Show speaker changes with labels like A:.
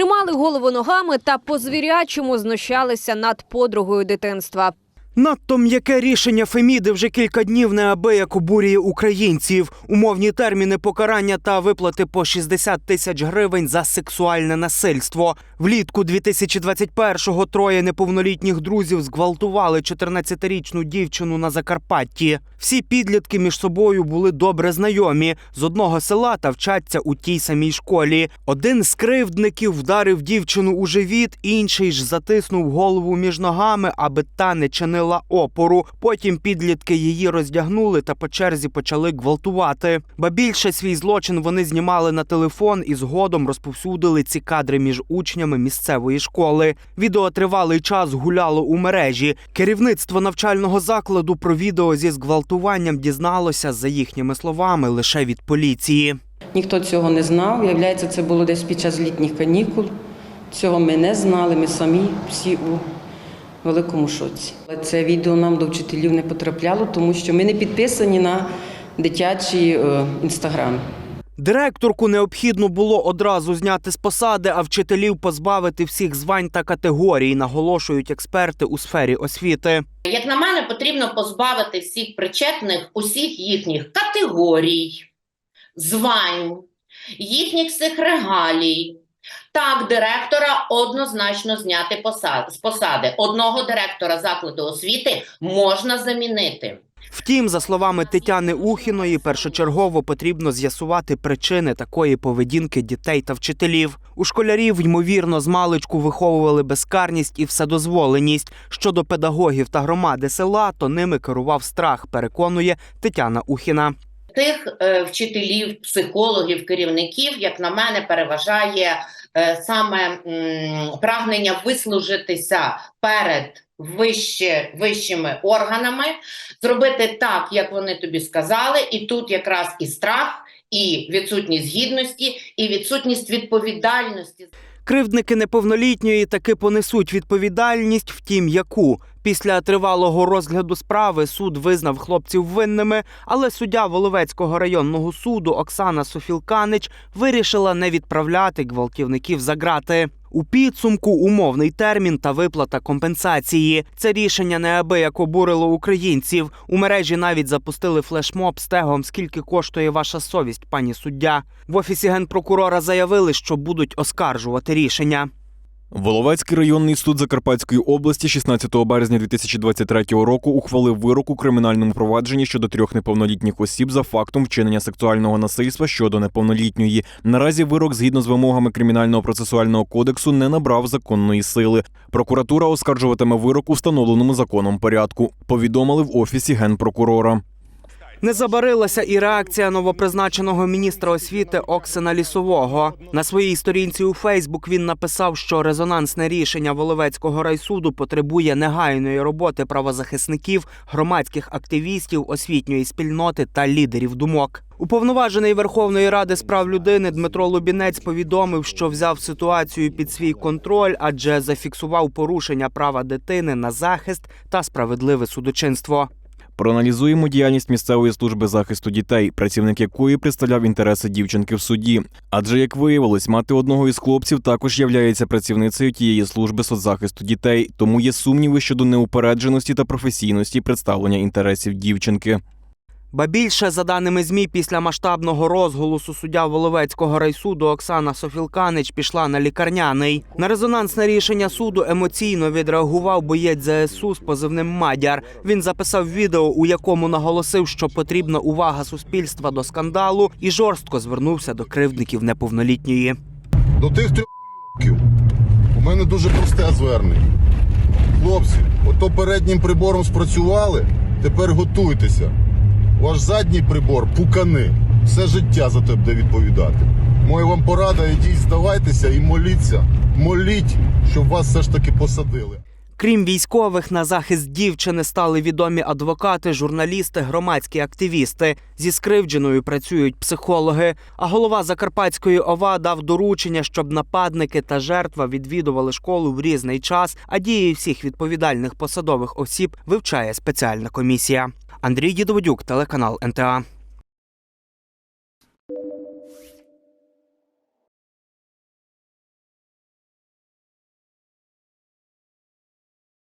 A: Тримали голову ногами та по звірячому знущалися над подругою дитинства.
B: Надто м'яке рішення Феміди вже кілька днів неабияк обурює українців. Умовні терміни покарання та виплати по 60 тисяч гривень за сексуальне насильство. Влітку 2021-го троє неповнолітніх друзів зґвалтували 14-річну дівчину на Закарпатті. Всі підлітки між собою були добре знайомі з одного села та вчаться у тій самій школі. Один з кривдників вдарив дівчину у живіт, інший ж затиснув голову між ногами, аби та не чинила опору. Потім підлітки її роздягнули та по черзі почали гвалтувати. Ба більше свій злочин вони знімали на телефон і згодом розповсюдили ці кадри між учнями місцевої школи. Відео тривалий час гуляло у мережі. Керівництво навчального закладу про відео зі зґвалтуванням дізналося, за їхніми словами, лише від поліції.
C: Ніхто цього не знав. Виявляється, це було десь під час літніх канікул. Цього ми не знали, ми самі всі у великому шоці. Але Це відео нам до вчителів не потрапляло, тому що ми не підписані на дитячий е, інстаграм.
B: Директорку необхідно було одразу зняти з посади, а вчителів позбавити всіх звань та категорій, наголошують експерти у сфері освіти.
D: Як на мене, потрібно позбавити всіх причетних усіх їхніх категорій, звань, їхніх всіх регалій. Так, директора однозначно зняти поса- з посади. Одного директора закладу освіти можна замінити.
B: Втім, за словами Тетяни Ухіної, першочергово потрібно з'ясувати причини такої поведінки дітей та вчителів. У школярів, ймовірно, з маличку виховували безкарність і вседозволеність. Щодо педагогів та громади села, то ними керував страх, переконує Тетяна Ухіна.
D: Тих е, вчителів, психологів, керівників, як на мене, переважає е, саме прагнення вислужитися перед вище, вищими органами, зробити так, як вони тобі сказали, і тут якраз і страх, і відсутність гідності, і відсутність відповідальності.
B: Кривдники неповнолітньої таки понесуть відповідальність, втім, яку після тривалого розгляду справи суд визнав хлопців винними, але суддя Воловецького районного суду Оксана Софілканич вирішила не відправляти гвалтівників за грати. У підсумку умовний термін та виплата компенсації. Це рішення неабияк обурило українців. У мережі навіть запустили флешмоб з тегом Скільки коштує ваша совість, пані суддя. В офісі генпрокурора заявили, що будуть оскаржувати рішення.
E: Воловецький районний суд Закарпатської області 16 березня 2023 року ухвалив вирок у кримінальному провадженні щодо трьох неповнолітніх осіб за фактом вчинення сексуального насильства щодо неповнолітньої. Наразі вирок, згідно з вимогами кримінального процесуального кодексу, не набрав законної сили. Прокуратура оскаржуватиме вирок у встановленому законом порядку. Повідомили в офісі генпрокурора.
B: Не забарилася і реакція новопризначеного міністра освіти Оксана Лісового. На своїй сторінці у Фейсбук він написав, що резонансне рішення Воловецького райсуду потребує негайної роботи правозахисників, громадських активістів, освітньої спільноти та лідерів думок. Уповноважений Верховної Ради з прав людини Дмитро Лубінець повідомив, що взяв ситуацію під свій контроль, адже зафіксував порушення права дитини на захист та справедливе судочинство.
E: Проаналізуємо діяльність місцевої служби захисту дітей, працівник якої представляв інтереси дівчинки в суді. Адже, як виявилось, мати одного із хлопців також являється працівницею тієї служби соцзахисту дітей, тому є сумніви щодо неупередженості та професійності представлення інтересів дівчинки.
B: Ба більше, за даними ЗМІ, після масштабного розголосу суддя Воловецького райсуду Оксана Софілканич пішла на лікарняний. На резонансне рішення суду емоційно відреагував боєць ЗСУ з позивним Мадяр. Він записав відео, у якому наголосив, що потрібна увага суспільства до скандалу, і жорстко звернувся до кривдників неповнолітньої.
F: До тих трьох у мене дуже просте звернення. Хлопці, ото переднім прибором спрацювали, тепер готуйтеся. Ваш задній прибор пукани. Все життя за те буде відповідати. Моя вам порада, ідіть, здавайтеся і моліться. Моліть, щоб вас все ж таки посадили.
B: Крім військових, на захист дівчини стали відомі адвокати, журналісти, громадські активісти. Зі скривдженою працюють психологи. А голова Закарпатської ОВА дав доручення, щоб нападники та жертва відвідували школу в різний час, а дії всіх відповідальних посадових осіб вивчає спеціальна комісія. Андрій Дідоводюк, телеканал НТА.